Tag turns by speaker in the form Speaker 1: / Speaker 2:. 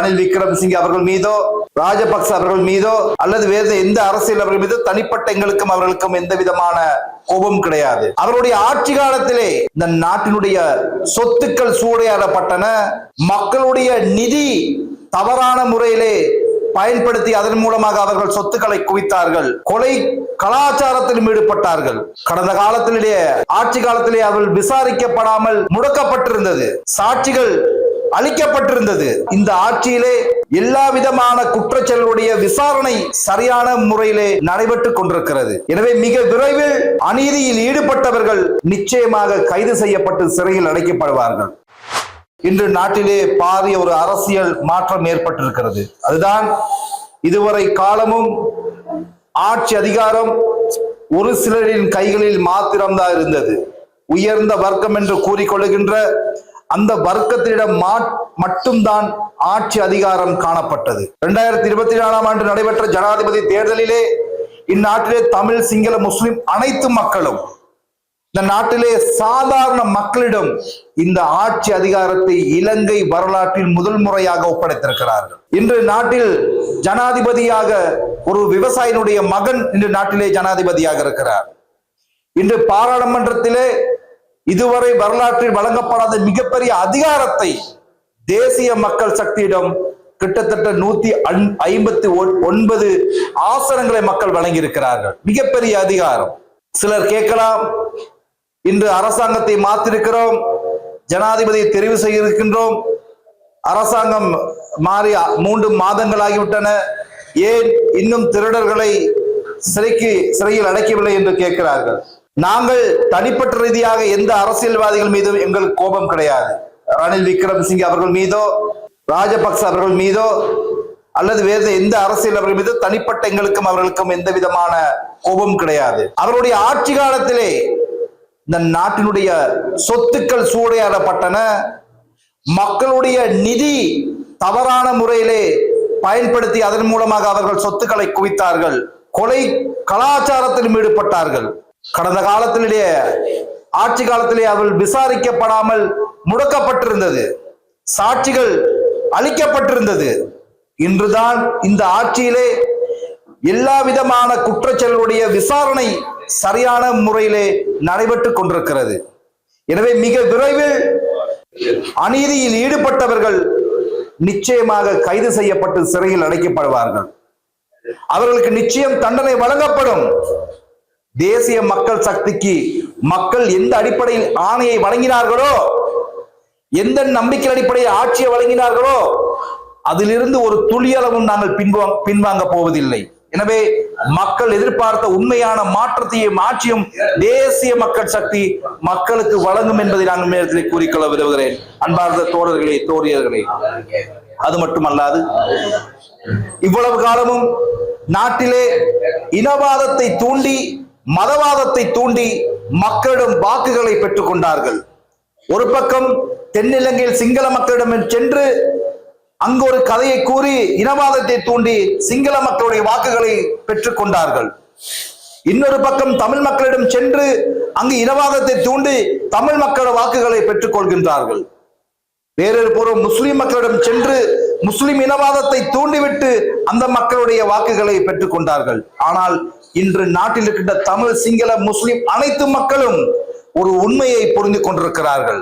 Speaker 1: ரணில் விக்ரமசிங்கே அவர்கள் மீதோ ராஜபக்ச அவர்கள் மீதோ அல்லது வேறு எந்த அரசியல் அவர்கள் மீதோ தனிப்பட்ட எங்களுக்கும் அவர்களுக்கும் எந்த விதமான கோபம் கிடையாது. அவருடைய ஆட்சி காலத்திலே இந்த நாட்டினுடைய சொத்துக்கள் சூடையாடப்பட்டன மக்களுடைய நிதி தவறான முறையிலே பயன்படுத்தி அதன் மூலமாக அவர்கள் சொத்துக்களை குவித்தார்கள். கொலை கலாச்சாரத்திலும் ஈடுபட்டார்கள். கடந்த காலத்திலேயே ஆட்சி காலத்திலே அவர்கள் விசாரிக்கப்படாமல் முடக்கப்பட்டிருந்தது. சாட்சிகள் அளிக்கப்பட்டிருந்தது. இந்த ஆட்சியிலே எல்லா விதமான குற்றச்செயலுடைய விசாரணை சரியான முறையிலே நடைபெற்றுக் கொண்டிருக்கிறது. எனவே மிக விரைவில் அநீதியில் ஈடுபட்டவர்கள் நிச்சயமாக கைது செய்யப்பட்டு சிறையில் அடைக்கப்படுவார்கள். இன்று நாட்டிலே பாரிய ஒரு அரசியல் மாற்றம் ஏற்பட்டிருக்கிறது. அதுதான் இதுவரை காலமும் ஆட்சி அதிகாரம் ஒரு சிலரின் கைகளில் மாத்திரம்தான் இருந்தது. உயர்ந்த வர்க்கம் என்று கூறிக்கொள்கின்ற அந்த வர்க்கத்தினிடம் மா- மட்டும்தான் ஆட்சி அதிகாரம் காணப்பட்டது. இரண்டாயிரத்தி இருபத்தி நாலாம் ஆண்டு நடைபெற்ற ஜனாதிபதி தேர்தலிலே இந்நாட்டிலே தமிழ் சிங்கள முஸ்லிம் அனைத்து மக்களும் இந்த நாட்டிலே சாதாரண மக்களிடம் இந்த ஆட்சி அதிகாரத்தை இலங்கை வரலாற்றில் முதல் முறையாக ஒப்படைத்திருக்கிறார்கள். இன்று நாட்டில் ஜனாதிபதியாக ஒரு விவசாயினுடைய மகன் இன்று நாட்டிலே ஜனாதிபதியாக இருக்கிறார். இன்று பாராளுமன்றத்திலே இதுவரை வரலாற்றில் வழங்கப்படாத மிகப்பெரிய அதிகாரத்தை தேசிய மக்கள் சக்தியிடம் கிட்டத்தட்ட நூத்தி ஐம்பத்தி ஒன்பது ஆசனங்களை மக்கள் வழங்கியிருக்கிறார்கள். மிகப்பெரிய அதிகாரம். சிலர் கேட்கலாம் இன்று அரசாங்கத்தை மாத்திருக்கிறோம் ஜனாதிபதியை தெரிவு செய்திருக்கின்றோம் அரசாங்கம் மாறி மூன்று மாதங்கள் ஆகிவிட்டன ஏன் இன்னும் திருடர்களை சிறைக்கு சிறையில் அடைக்கவில்லை என்று கேட்கிறார்கள். நாங்கள் தனிப்பட்ட ரீதியாக எந்த அரசியல்வாதிகள் மீதும் எங்களுக்கு கோபம் கிடையாது. ரணில் விக்ரமசிங்கே அவர்கள் மீதோ ராஜபக்ச அவர்கள் மீதோ அல்லது வேறு எந்த அரசியல் அவர்கள் மீதோ தனிப்பட்ட எங்களுக்கும் அவர்களுக்கும் எந்த விதமான கோபம் கிடையாது. அவருடைய ஆட்சி காலத்திலே இந்த நாட்டினுடைய சொத்துக்கள் சூறையாடப்பட்டன. மக்களுடைய நிதி தவறான முறையிலே பயன்படுத்தி அதன் மூலமாக அவர்கள் சொத்துக்களை குவித்தார்கள். கொலை கலாச்சாரத்திலும் ஈடுபட்டார்கள். கடந்த காலத்திலே ஆட்சி காலத்திலே அவள் விசாரிக்கப்படாமல் முடக்கப்பட்டிருந்தது. சாட்சிகள் அளிக்கப்பட்டிருந்தது. இன்றுதான் இந்த ஆட்சியிலே எல்லா விதமான குற்றச்செயலுடைய விசாரணை சரியான முறையிலே நடைபெற்றுக் கொண்டிருக்கிறது. எனவே மிக விரைவில் அநீதியில் ஈடுபட்டவர்கள் நிச்சயமாக கைது செய்யப்பட்டு சிறையில் அடைக்கப்படுவார்கள். அவர்களுக்கு நிச்சயம் தண்டனை வழங்கப்படும். தேசிய மக்கள் சக்திக்கு மக்கள் எந்த அடிப்படையில் ஆணையை வழங்கினார்களோ எந்த நம்பிக்கை அடிப்படையில் ஆட்சியை வழங்கினார்களோ அதிலிருந்து ஒரு துளியளவும் நாங்கள் பின்வா- பின்வாங்க போவதில்லை. எனவே மக்கள் எதிர்பார்த்த உண்மையான மாற்றத்தையும் ஆட்சியும் தேசிய மக்கள் சக்தி மக்களுக்கு வழங்கும் என்பதை நாங்கள் நேரத்தில் கூறிக்கொள்ள விரும்புகிறேன். அன்பார்ந்த தோழர்களே தோழியர்களே அது மட்டுமல்லாது இவ்வளவு காலமும் நாட்டிலே இனவாதத்தை தூண்டி மதவாதத்தை தூண்டி மக்களிடம் வாக்குகளை பெற்றுக் கொண்டார்கள் ஒரு பக்கம் தென்னிலங்கையில் சிங்கள மக்களிடம் சென்று அங்கு ஒரு கதையை கூறி இனவாதத்தை தூண்டி சிங்கள மக்களுடைய வாக்குகளை பெற்றுக் கொண்டார்கள் இன்னொரு பக்கம் தமிழ் மக்களிடம் சென்று அங்கு இனவாதத்தை தூண்டி தமிழ் மக்களோட வாக்குகளை பெற்றுக் கொள்கின்றார்கள் வேறொரு புறம் முஸ்லிம் மக்களிடம் சென்று முஸ்லிம் இனவாதத்தை தூண்டிவிட்டு அந்த மக்களுடைய வாக்குகளை பெற்றுக் கொண்டார்கள். ஆனால் இன்று நாட்டில் இருக்கின்ற தமிழ் சிங்கள முஸ்லிம் அனைத்து மக்களும் ஒரு உண்மையை புரிந்து கொண்டிருக்கிறார்கள்.